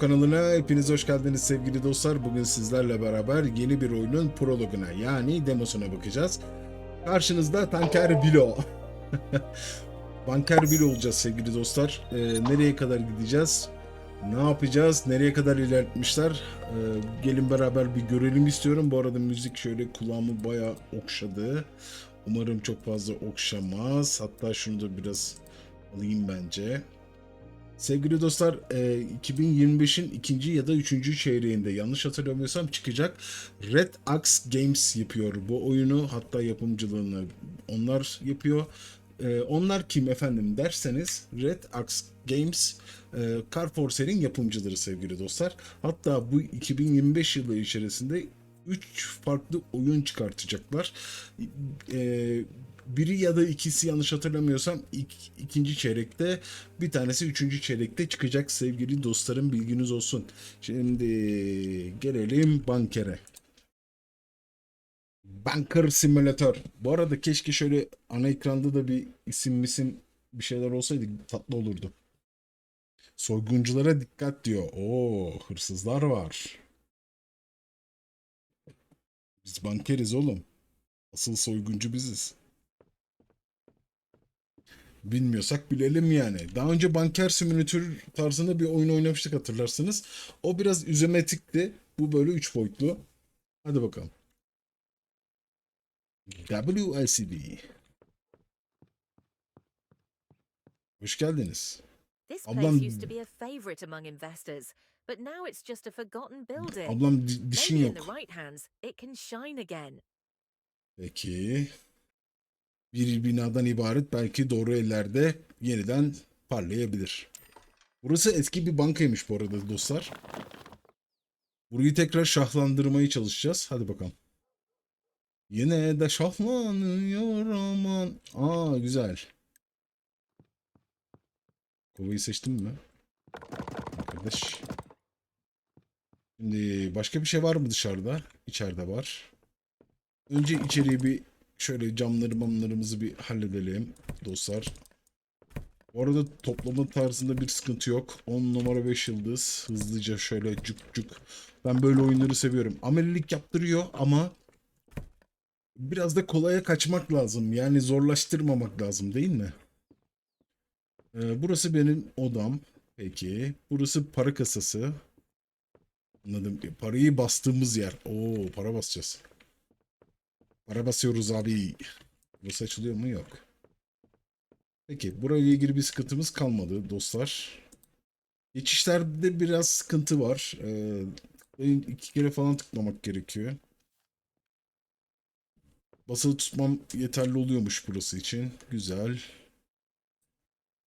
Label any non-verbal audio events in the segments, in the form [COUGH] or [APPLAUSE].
kanalına hepiniz hoş geldiniz sevgili dostlar. Bugün sizlerle beraber yeni bir oyunun prologuna yani demosuna bakacağız. Karşınızda Tanker Bilo. [LAUGHS] Banker Bilo olacağız sevgili dostlar. Ee, nereye kadar gideceğiz? Ne yapacağız? Nereye kadar ilerletmişler? Ee, gelin beraber bir görelim istiyorum. Bu arada müzik şöyle kulağımı bayağı okşadı. Umarım çok fazla okşamaz. Hatta şunu da biraz alayım bence. Sevgili dostlar, e, 2025'in ikinci ya da üçüncü çeyreğinde yanlış hatırlamıyorsam çıkacak Red Axe Games yapıyor bu oyunu. Hatta yapımcılığını onlar yapıyor. E, onlar kim efendim derseniz Red Axe Games e, Carforcer'in yapımcıları sevgili dostlar. Hatta bu 2025 yılı içerisinde 3 farklı oyun çıkartacaklar. E, biri ya da ikisi yanlış hatırlamıyorsam ilk, ikinci çeyrekte bir tanesi üçüncü çeyrekte çıkacak sevgili dostlarım bilginiz olsun. Şimdi gelelim bankere. Banker Simulator. Bu arada keşke şöyle ana ekranda da bir isim misim bir şeyler olsaydı tatlı olurdu. Soygunculara dikkat diyor. Oo hırsızlar var. Biz bankeriz oğlum. Asıl soyguncu biziz. Bilmiyorsak bilelim yani. Daha önce banker simülatör tarzında bir oyun oynamıştık hatırlarsınız. O biraz izometrikti. Bu böyle 3 boyutlu. Hadi bakalım. WLCD. Hoş geldiniz. This Ablam- place used to be a favorite among investors, but now it's just a forgotten building. Ablam di- dişin yok. the right hands, it can shine again. Peki. Bir binadan ibaret belki doğru ellerde yeniden parlayabilir. Burası eski bir bankaymış bu arada dostlar. Burayı tekrar şahlandırmaya çalışacağız. Hadi bakalım. Yine de şahlanıyor aman. Aa güzel. Kovayı seçtim mi? Arkadaş. Şimdi başka bir şey var mı dışarıda? İçeride var. Önce içeriği bir şöyle camları mamlarımızı bir halledelim dostlar. Bu arada toplama tarzında bir sıkıntı yok. 10 numara 5 yıldız. Hızlıca şöyle cuk cuk. Ben böyle oyunları seviyorum. Amelilik yaptırıyor ama biraz da kolaya kaçmak lazım. Yani zorlaştırmamak lazım değil mi? Ee, burası benim odam. Peki. Burası para kasası. Anladım. E, Parayı bastığımız yer. Oo para basacağız. Para basıyoruz abi. Burası açılıyor mu? Yok. Peki burayla ilgili bir sıkıntımız kalmadı dostlar. Geçişlerde biraz sıkıntı var. Ee, iki kere falan tıklamak gerekiyor. Basılı tutmam yeterli oluyormuş burası için. Güzel.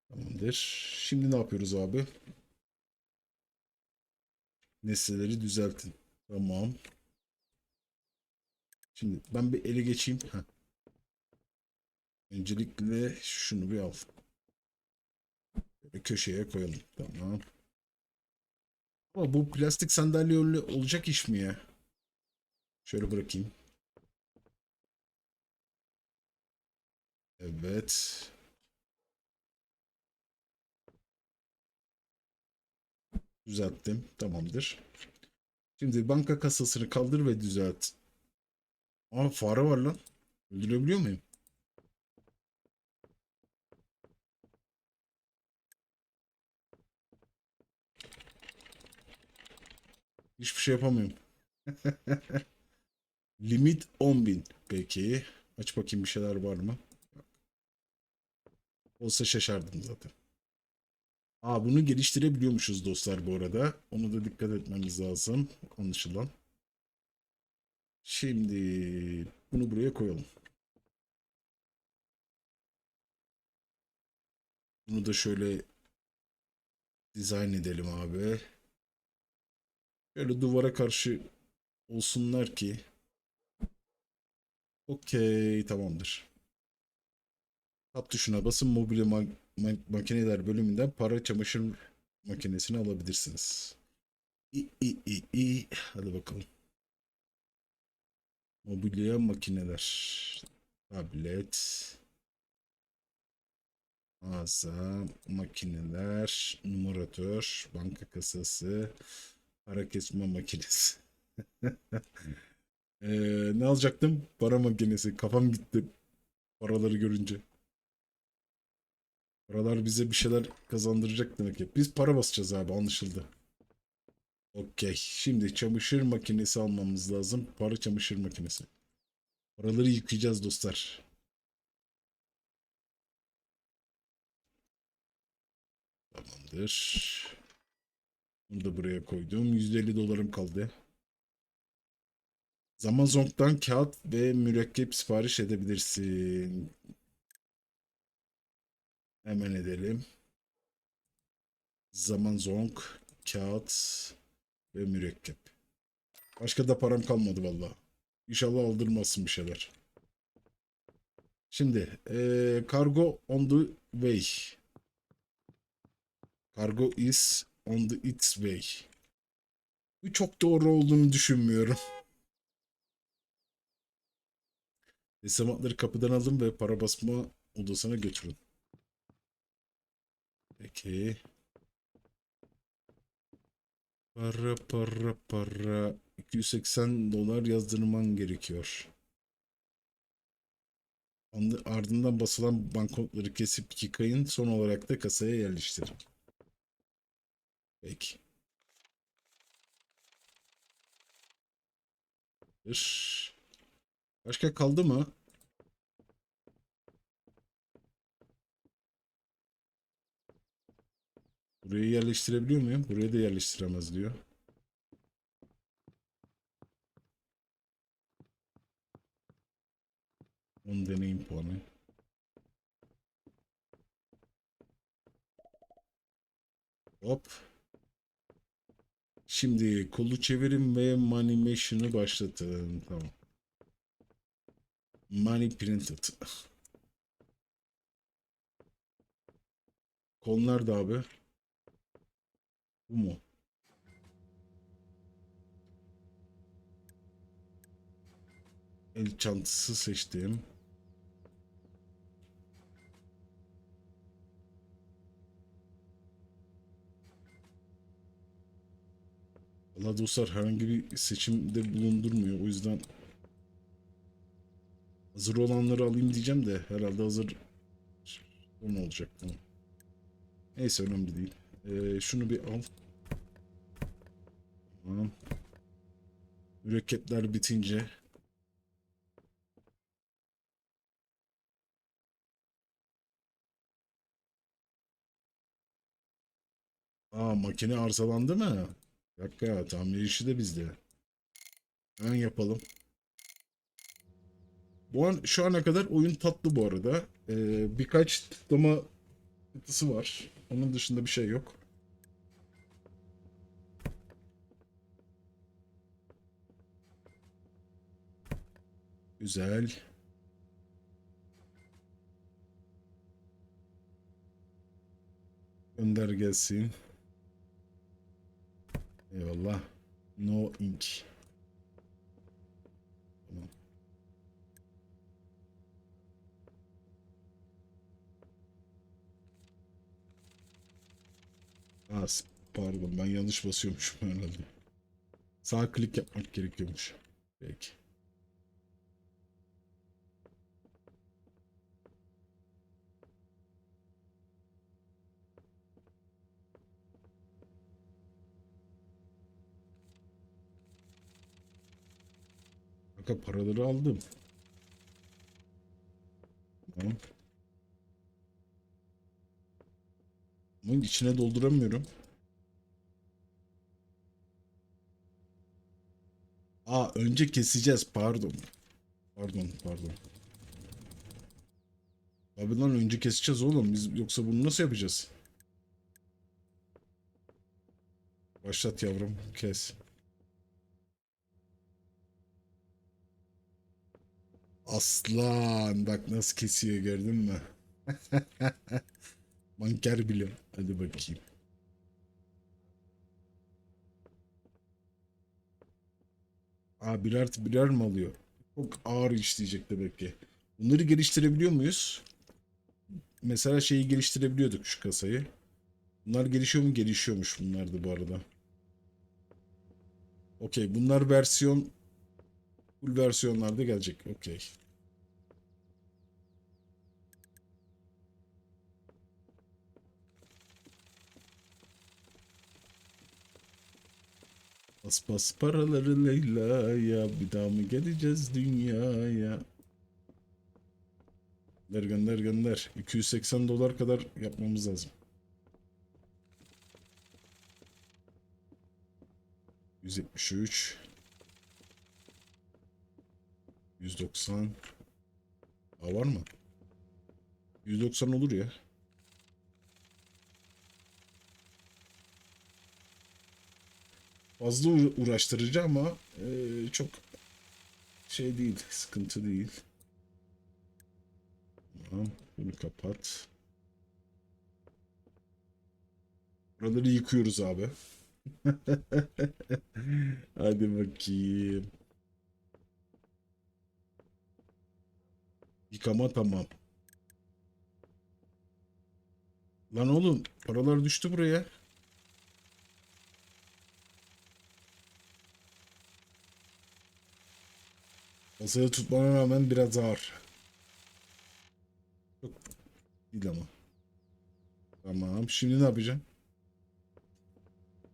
Tamamdır. Şimdi ne yapıyoruz abi? Nesneleri düzeltin. Tamam. Şimdi ben bir ele geçeyim. Heh. Öncelikle şunu bir al. Böyle köşeye koyalım. Tamam. Ama bu plastik sandalye olacak iş mi ya? Şöyle bırakayım. Evet. Düzelttim. Tamamdır. Şimdi banka kasasını kaldır ve düzelt. Aa fare var lan. Öldürebiliyor muyum? Hiçbir şey yapamıyorum. [LAUGHS] Limit 10.000. Peki. Aç bakayım bir şeyler var mı? Olsa şaşardım zaten. Aa bunu geliştirebiliyormuşuz dostlar bu arada. Onu da dikkat etmemiz lazım. Anlaşılan. Şimdi bunu buraya koyalım. Bunu da şöyle dizayn edelim abi. Şöyle duvara karşı olsunlar ki. Okey tamamdır. Tab tuşuna basın mobilya ma- ma- makineler bölümünden para çamaşır makinesini alabilirsiniz. İyi iyi iyi. Hadi bakalım. Mobilya makineler. Tablet. mağaza, makineler, numaratör, banka kasası, para kesme makinesi. [LAUGHS] Ee, ne alacaktım? Para makinesi. Kafam gitti. Paraları görünce. Paralar bize bir şeyler kazandıracak demek ki. Biz para basacağız abi anlaşıldı. Okey. Şimdi çamaşır makinesi almamız lazım. Para çamaşır makinesi. Paraları yıkayacağız dostlar. Tamamdır. Bunu da buraya koydum. 150 dolarım kaldı. Zamazong'dan kağıt ve mürekkep sipariş edebilirsin. Hemen edelim. Zamazong, kağıt ve mürekkep. Başka da param kalmadı valla. İnşallah aldırmazsın bir şeyler. Şimdi eee cargo on the way. Cargo is on the its way. Bu çok doğru olduğunu düşünmüyorum. [LAUGHS] Teslimatları kapıdan alın ve para basma odasına götürün. Peki. Para para para. 280 dolar yazdırman gerekiyor. Ardından basılan banknotları kesip yıkayın. Son olarak da kasaya yerleştirin. Peki. Başka kaldı mı? Burayı yerleştirebiliyor muyum? Buraya da yerleştiremez diyor. On deneyim puanı. Hop. Şimdi kolu çevirin ve animation'ı başlatın. Tamam. Money printed. [LAUGHS] Kol nerede abi? Mu? El çantası seçtim. Valla dostlar herhangi bir seçimde bulundurmuyor. O yüzden hazır olanları alayım diyeceğim de herhalde hazır son olacak. Neyse önemli değil. Ee, şunu bir al. Tamam. Mürekkepler bitince Aa makine arızalandı mı? Bir dakika tamir işi de bizde. Hemen yapalım. Bu an şu ana kadar oyun tatlı bu arada. Ee, birkaç tıklama sıkıntısı var. Onun dışında bir şey yok. Güzel. Gönder gelsin. Eyvallah. No ink. Tamam. Aa, pardon ben yanlış basıyormuşum herhalde. Sağ klik yapmak gerekiyormuş. Peki. Kanka paraları aldım. Tamam. Bunun içine dolduramıyorum. Aa önce keseceğiz pardon. Pardon pardon. Abi lan önce keseceğiz oğlum. Biz yoksa bunu nasıl yapacağız? Başlat yavrum kes. Aslan bak nasıl kesiyor gördün mü? [LAUGHS] Banker bile. Hadi bakayım. Aa birer birer mi alıyor? Çok ağır işleyecek demek ki. Bunları geliştirebiliyor muyuz? mesela şeyi geliştirebiliyorduk şu kasayı. Bunlar gelişiyor mu? Gelişiyormuş bunlar da bu arada. Okey. Bunlar versiyon full versiyonlarda gelecek. Okey. Bas bas paraları Leyla'ya bir daha mı geleceğiz dünyaya? Gönder gönder gönder. 280 dolar kadar yapmamız lazım. 173 190 Aa, var mı? 190 olur ya. Fazla uğra- uğraştırıcı ama eee, çok şey değil, sıkıntı değil. Tamam, bunu kapat. Buraları yıkıyoruz abi. [LAUGHS] Hadi bakayım. Yıkama tamam. Lan oğlum paralar düştü buraya. Masaya tutmana rağmen biraz ağır. Çok değil ama. Tamam. Şimdi ne yapacağım?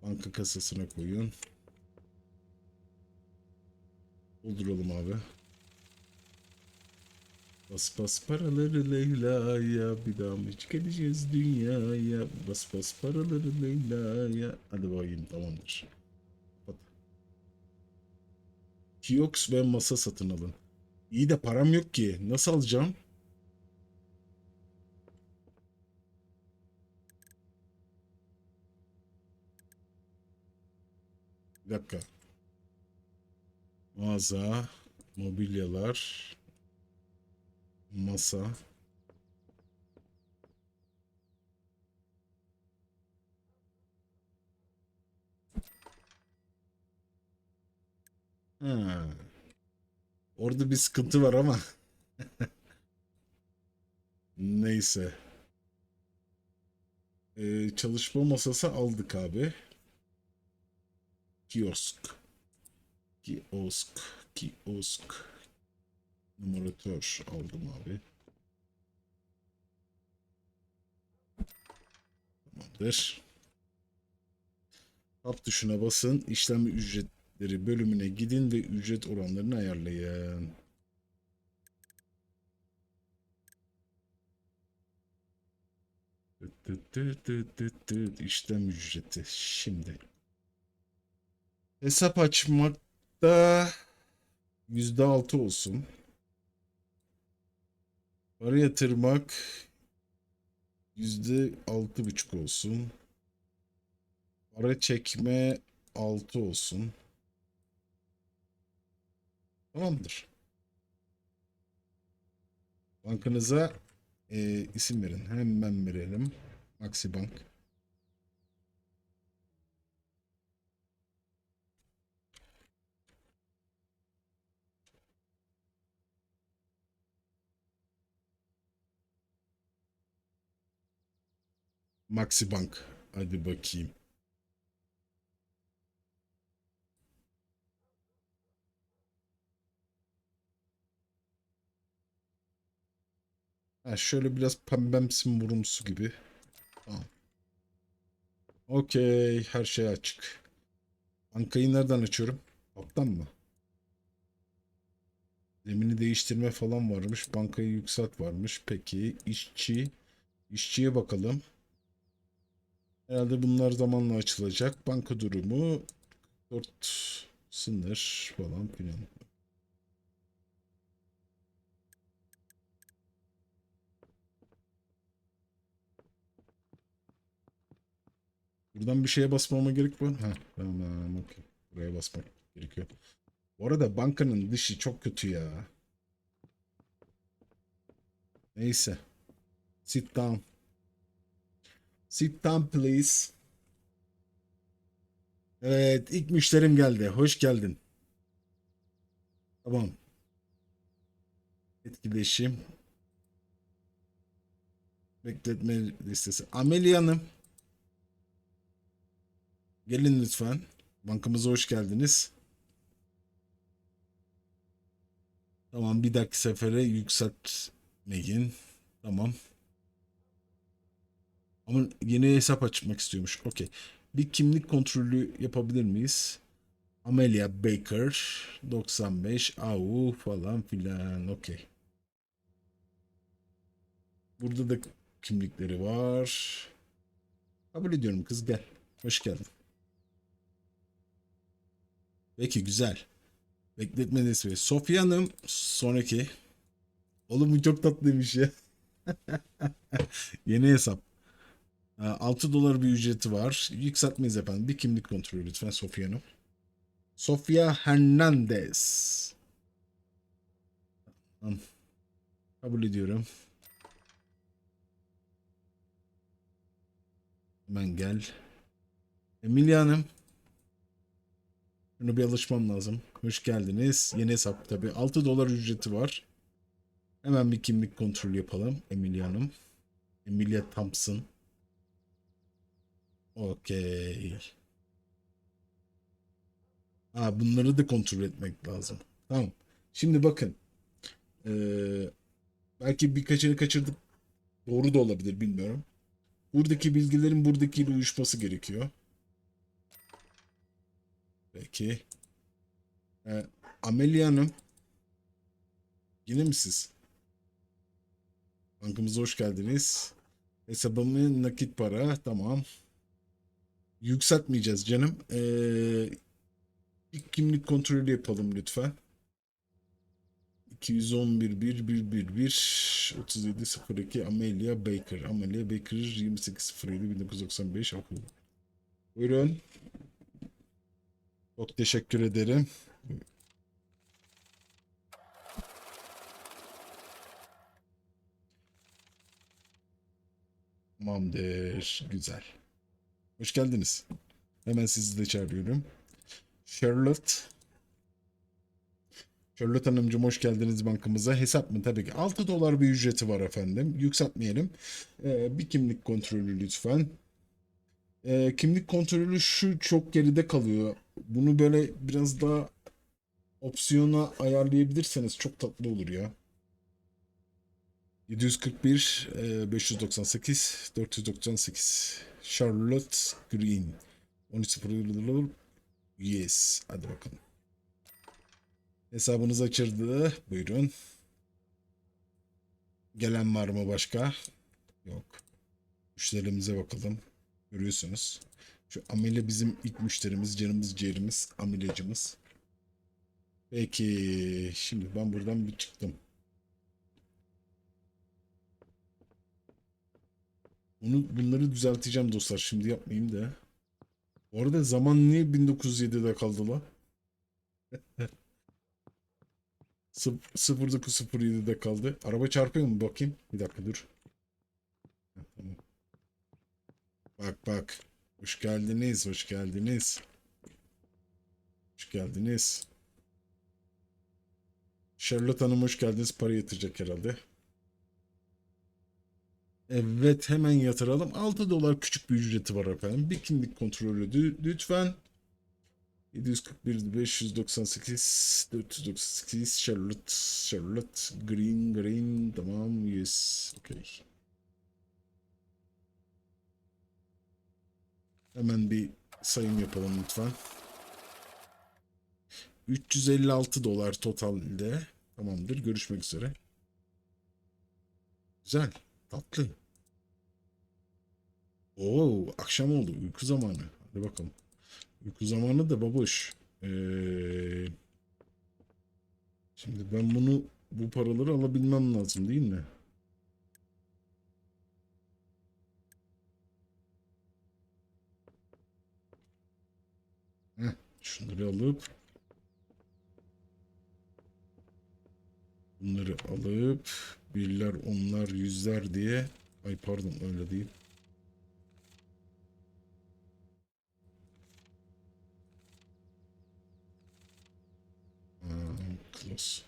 Banka kasasına koyun. Dolduralım abi. Bas bas paraları Leyla'ya bir daha mı geleceğiz dünyaya Bas bas paraları Leyla'ya Hadi bakayım tamamdır. Kapat. Ve masa satın alın. İyi de param yok ki. Nasıl alacağım? Bir dakika. Mağaza, mobilyalar, masa. Ha. Orada bir sıkıntı var ama. [LAUGHS] Neyse. Ee, çalışma masası aldık abi. Kiosk. Kiosk. Kiosk. Numaratör aldım abi. Tamamdır. Tab tuşuna basın. İşlem ücretleri bölümüne gidin ve ücret oranlarını ayarlayın. İşlem ücreti. Şimdi. Hesap açmakta %6 olsun. Para yatırmak %6,5 olsun. Para çekme 6 olsun. Tamamdır. Bankanıza e, isim verin. Hemen verelim. Maxi Bank. Maxi Bank. Hadi bakayım. Ha, şöyle biraz pembemsi morumsu gibi. Tamam. Okey. Her şey açık. Bankayı nereden açıyorum? Alttan mı? Zemini değiştirme falan varmış. Bankayı yükselt varmış. Peki işçi. İşçiye bakalım. Herhalde bunlar zamanla açılacak. Banka durumu 4 sınır falan filan. Buradan bir şeye basmama gerek var. Ha, tamam, okey. Buraya basmak gerekiyor. Bu arada bankanın dışı çok kötü ya. Neyse. Sit down. Sit down please. Evet, ilk müşterim geldi. Hoş geldin. Tamam. Etkileşim. Bekletme listesi. Amelia Hanım. Gelin lütfen. Bankamıza hoş geldiniz. Tamam bir dahaki sefere yükseltmeyin. Tamam. Ama yeni hesap açmak istiyormuş. Okey. Bir kimlik kontrolü yapabilir miyiz? Amelia Baker 95 AU falan filan. Okey. Burada da kimlikleri var. Kabul ediyorum kız gel. Hoş geldin. Peki güzel. Bekletme desteği. Sofya Hanım sonraki. Oğlum bu çok tatlıymış ya. [LAUGHS] Yeni hesap. Ha, 6 dolar bir ücreti var. Yükseltmeyiz efendim. Bir kimlik kontrolü lütfen Sofya Hanım. Sofia Hernandez. Tamam. Kabul ediyorum. Hemen gel. Emilia Hanım. Şuna bir alışmam lazım. Hoş geldiniz. Yeni hesap tabi. 6 dolar ücreti var. Hemen bir kimlik kontrolü yapalım. Emilia Hanım. Emilia Thompson. Okey. Ha, bunları da kontrol etmek lazım. Tamam. Şimdi bakın. Ee, belki birkaçını kaçırdık. Doğru da olabilir bilmiyorum. Buradaki bilgilerin buradakiyle uyuşması gerekiyor. Peki. Ee, Amelia Hanım. Yine mi siz? Bankamıza hoş geldiniz. Hesabımı nakit para. Tamam. Yükseltmeyeceğiz canım. Ee, İlk kimlik kontrolü yapalım lütfen. 211 1 1 1 1 37 02 Amelia Baker. Amelia Baker 28 07 1995 okul. Buyurun. Çok teşekkür ederim. Tamamdır. Güzel. Hoş geldiniz. Hemen sizi de çağırıyorum. Charlotte. Charlotte Hanımcığım hoş geldiniz bankamıza. Hesap mı? Tabii ki. 6 dolar bir ücreti var efendim. Yükseltmeyelim. Ee, bir kimlik kontrolü lütfen. Ee, kimlik kontrolü şu çok geride kalıyor. Bunu böyle biraz daha opsiyona ayarlayabilirseniz çok tatlı olur ya. 741 e, 598 498 Charlotte Green 13.00 Yes. Hadi bakalım. Hesabınız açıldı. Buyurun. Gelen var mı başka? Yok. Müşterimize bakalım. Görüyorsunuz. Şu Amele bizim ilk müşterimiz. Canımız ciğerimiz. Amelacımız. Peki. Şimdi ben buradan bir çıktım. Bunu, bunları düzelteceğim dostlar. Şimdi yapmayayım da. Bu arada zaman niye 1907'de kaldı la? 0907'de [LAUGHS] kaldı. Araba çarpıyor mu bakayım? Bir dakika dur. Bak bak. Hoş geldiniz, hoş geldiniz. Hoş geldiniz. Charlotte Hanım hoş geldiniz. Para yatıracak herhalde. Evet hemen yatıralım. 6 dolar küçük bir ücreti var efendim. Bir kimlik kontrolü lü- lütfen. 741 598 498 Charlotte Charlotte Green Green tamam yes okay. Hemen bir sayım yapalım lütfen. 356 dolar totalde. Tamamdır. Görüşmek üzere. Güzel. Tatlı. Oo, akşam oldu. Uyku zamanı. Hadi bakalım. Uyku zamanı da babuş. Ee, şimdi ben bunu bu paraları alabilmem lazım değil mi? Heh, şunları alıp bunları alıp birler, onlar, yüzler diye ay pardon öyle değil. Aa, close.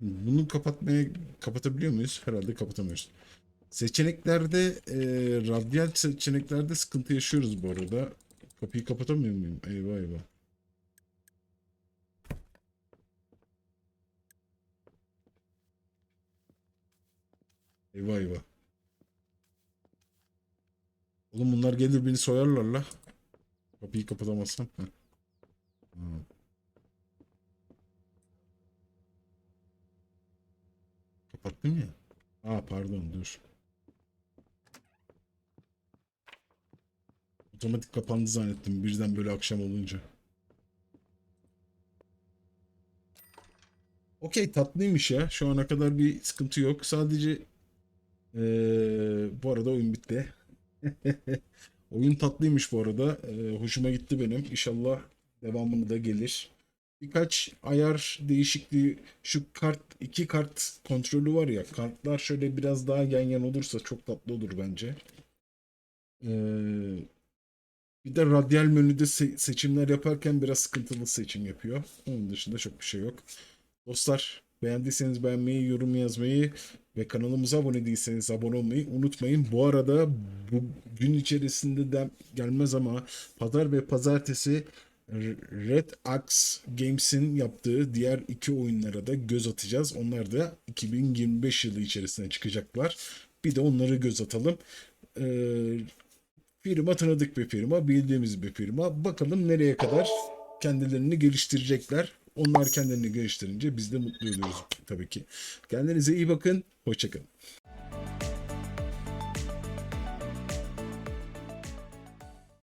Bunu kapatmaya kapatabiliyor muyuz? Herhalde kapatamıyoruz. Seçeneklerde e, radyal seçeneklerde sıkıntı yaşıyoruz bu arada. Kapıyı kapatamıyor muyum? Eyvah eyvah. Eyvah eyvah. Oğlum bunlar gelir beni soyarlar la. Kapıyı kapatamazsam. Ha. Kapattım ya. Aa pardon dur. Otomatik kapandı zannettim birden böyle akşam olunca. Okey tatlıymış ya. Şu ana kadar bir sıkıntı yok. Sadece eee, bu arada oyun bitti. [LAUGHS] Oyun tatlıymış bu arada. Eee, hoşuma gitti benim. İnşallah devamını da gelir. Birkaç ayar değişikliği şu kart iki kart kontrolü var ya kartlar şöyle biraz daha yan yana olursa çok tatlı olur bence. Ee, bir de radyal menüde se- seçimler yaparken biraz sıkıntılı seçim yapıyor. Onun dışında çok bir şey yok. Dostlar beğendiyseniz beğenmeyi, yorum yazmayı ve kanalımıza abone değilseniz abone olmayı unutmayın. Bu arada bu gün içerisinde de gelmez ama pazar ve pazartesi Red Axe Games'in yaptığı diğer iki oyunlara da göz atacağız. Onlar da 2025 yılı içerisinde çıkacaklar. Bir de onları göz atalım. Ee, firma tanıdık bir firma, bildiğimiz bir firma. Bakalım nereye kadar kendilerini geliştirecekler. Onlar kendilerini geliştirince biz de mutlu oluyoruz tabii ki. Kendinize iyi bakın. Hoşçakalın.